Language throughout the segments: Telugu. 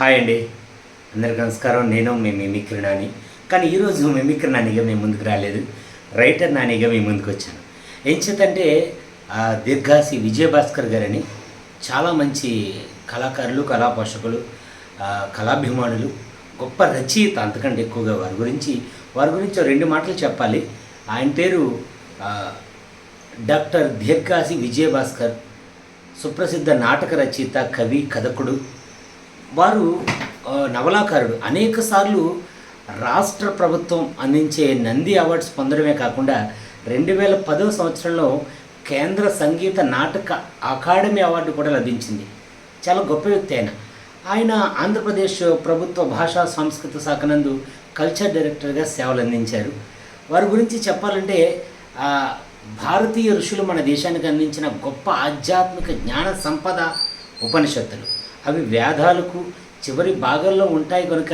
హాయ్ అండి. అందరికి నమస్కారం. నేను మీ మిమిక్రి నాని కానీ ఈరోజు మిమిక్రి నానిగా మేము ముందుకు రాలేదు. రైటర్ నానిగా మేము ముందుకు వచ్చాను. ఏం చేతంటే దీర్ఘాసి విజయభాస్కర్ గారని చాలా మంచి కళాకారులు కళా పోషకులు కళాభిమానులు గొప్ప రచయిత అంతకంటే ఎక్కువగా వారి గురించి వారి గురించి రెండు మాటలు చెప్పాలి. ఆయన పేరు డాక్టర్ దీర్ఘాసి విజయభాస్కర్ సుప్రసిద్ధ నాటక రచయిత కవి కథకుడు వారు నవలాకారుడు. అనేక సార్లు రాష్ట్ర ప్రభుత్వం అందించే నంది అవార్డ్స్ పొందడమే కాకుండా రెండు వేల పదవ సంవత్సరంలో కేంద్ర సంగీత నాటక అకాడమీ అవార్డు కూడా లభించింది. చాలా గొప్ప వ్యక్తి ఆయన. ఆయన ఆంధ్రప్రదేశ్ ప్రభుత్వ భాషా సంస్కృత శాఖ నందు కల్చర్ డైరెక్టర్గా సేవలు అందించారు. వారి గురించి చెప్పాలంటే భారతీయ ఋషులు మన దేశానికి అందించిన గొప్ప ఆధ్యాత్మిక జ్ఞాన సంపద ఉపనిషత్తులు. అవి వేదాలకు చివరి భాగంలో ఉంటాయి కనుక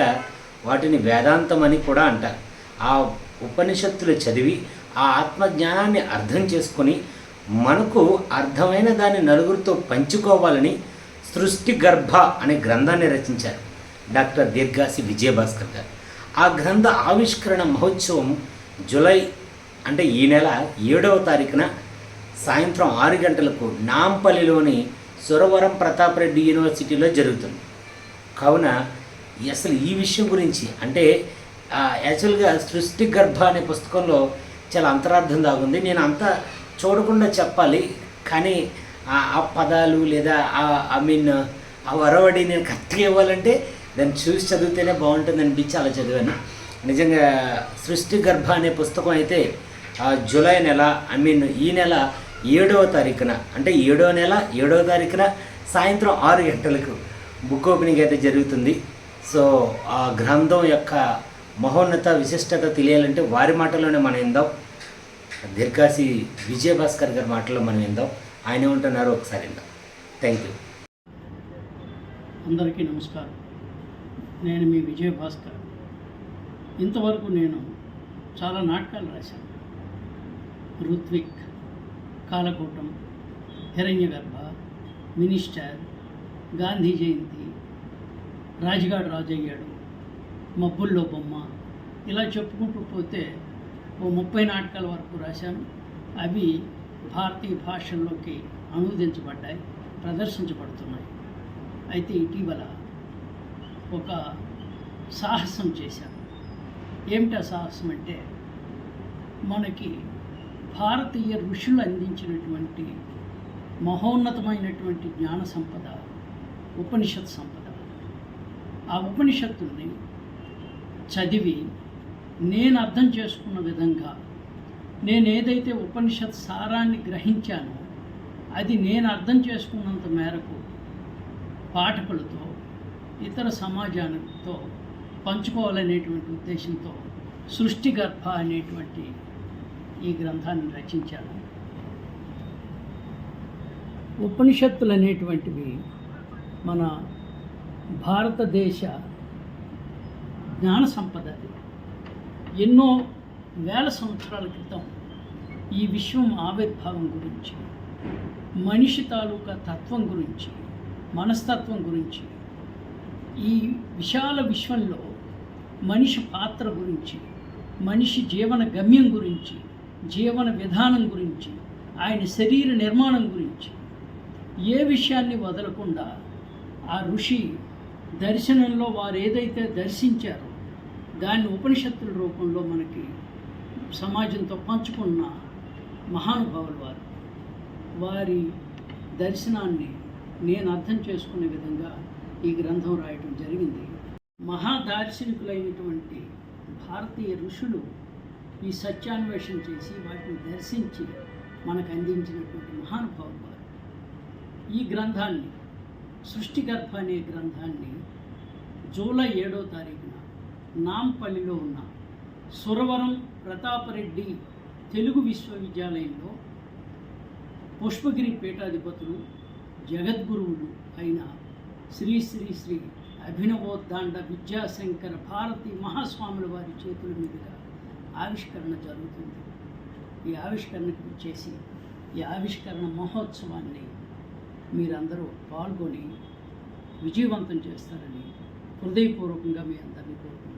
వాటిని వేదాంతం అని కూడా అంటారు. ఆ ఉపనిషత్తులు చదివి ఆ ఆత్మజ్ఞానాన్ని అర్థం చేసుకొని మనకు అర్థమైన దాన్ని నలుగురితో పంచుకోవాలని సృష్టి గర్భ అనే గ్రంథాన్ని రచించారు. డాక్టర్ దీర్ఘాసి విజయభాస్కర్ గారు. ఆ గ్రంథ ఆవిష్కరణ మహోత్సవం జూలై అంటే ఈ నెల ఏడవ తారీఖున సాయంత్రం ఆరు గంటలకు నాంపల్లిలోని సురవరం ప్రతాప్ రెడ్డి యూనివర్సిటీలో జరుగుతుంది. కావున అసలు ఈ విషయం గురించి అంటే యాక్చువల్గా సృష్టి గర్భ అనే పుస్తకంలో చాలా అంతరార్థం దాగుంది. నేను అంతా చూడకుండా చెప్పాలి కానీ ఆ పదాలు లేదా ఐ మీన్ ఆ వరవడి నేను కరెక్ట్గా ఇవ్వాలంటే దాన్ని చూసి చదివితేనే బాగుంటుంది అనిపించి అలా చదివాను. నిజంగా సృష్టి గర్భ అనే పుస్తకం అయితే జూలై నెల ఐ మీన్ ఈ నెల ఏడవ తారీఖున అంటే ఏడవ నెల ఏడవ తారీఖున సాయంత్రం ఆరు గంటలకు బుక్ ఓపెనింగ్ అయితే జరుగుతుంది. సో ఆ గ్రంథం యొక్క మహోన్నత విశిష్టత తెలియాలంటే వారి మాటలోనే మనం ఇందాం దీర్ఘాసి విజయభాస్కర్ గారి మాటల్లో మనం ఇందాం ఆయన ఏమంటున్నారో ఒకసారి ఇందాం థ్యాంక్ యూ అందరికీ నమస్కారం. నేను మీ విజయభాస్కర్. ఇంతవరకు నేను చాలా నాటకాలు రాశాను. ఋత్విక్ కాలకూటం హిరణ్యగర్భ మినిస్టర్ గాంధీ జయంతి రాజుగాడు రాజయ్యాడు మబ్బుల్లో బొమ్మ ఇలా చెప్పుకుంటూ పోతే ఓ ముప్పై నాటకాల వరకు రాశాను. అవి భారతీయ భాషల్లోకి అనువదించబడ్డాయి ప్రదర్శించబడుతున్నాయి. అయితే ఇటీవల ఒక సాహసం చేశాను. ఏమిటా సాహసం అంటే మనకి భారతీయ ఋషులు అందించినటువంటి మహోన్నతమైనటువంటి జ్ఞాన సంపద ఉపనిషత్ సంపద. ఆ ఉపనిషత్తుల్ని చదివి నేను అర్థం చేసుకున్న విధంగా నేను ఏదైతే ఉపనిషత్ సారాన్ని గ్రహించానో అది నేను అర్థం చేసుకున్నంత మేరకు పాఠకులతో ఇతర సమాజానితో పంచుకోవాలనేటువంటి ఉద్దేశంతో సృష్టి గర్భ అనేటువంటి ఈ గ్రంథాన్ని రచించాను. ఉపనిషత్తులు అనేటువంటివి మన భారతదేశ జ్ఞాన సంపద ఎన్నో వేల సంవత్సరాల క్రితం ఈ విశ్వం ఆవిర్భావం గురించి మనిషి తాలూకా తత్వం గురించి మనస్తత్వం గురించి ఈ విశాల విశ్వంలో మనిషి పాత్ర గురించి మనిషి జీవన గమ్యం గురించి జీవన విధానం గురించి ఆయన శరీర నిర్మాణం గురించి. ఏ విషయాన్ని వదలకుండా ఆ ఋషి దర్శనంలో వారు ఏదైతే దర్శించారో దాన్ని ఉపనిషత్తుల రూపంలో మనకి సమాజంతో పంచుకున్న మహానుభావులు వారు. వారి దర్శనాన్ని నేను అర్థం చేసుకునే విధంగా ఈ గ్రంథం రాయటం జరిగింది. మహాదార్శనికులైనటువంటి భారతీయ ఋషులు ఈ సత్యాన్వేషణ చేసి వాటిని దర్శించి మనకు అందించినటువంటి మహానుభావులు వారు. ఈ గ్రంథాన్ని సృష్టిగర్భ అనే గ్రంథాన్ని జూలై ఏడో తారీఖున నాంపల్లిలో ఉన్న సురవరం ప్రతాపరెడ్డి తెలుగు విశ్వవిద్యాలయంలో పుష్పగిరి పీఠాధిపతులు జగద్గురువులు అయిన శ్రీ శ్రీ శ్రీ అభినవోద్దాండ విద్యాశంకర భారతి మహాస్వాముల వారి చేతుల మీదుగా ఆవిష్కరణ జరుగుతుంది. ఈ ఆవిష్కరణకు చేసి ఈ ఆవిష్కరణ మహోత్సవాన్ని మీరందరూ పాల్గొని విజయవంతం చేస్తారని హృదయపూర్వకంగా మీ అందరినీ కోరుకుంటున్నాను.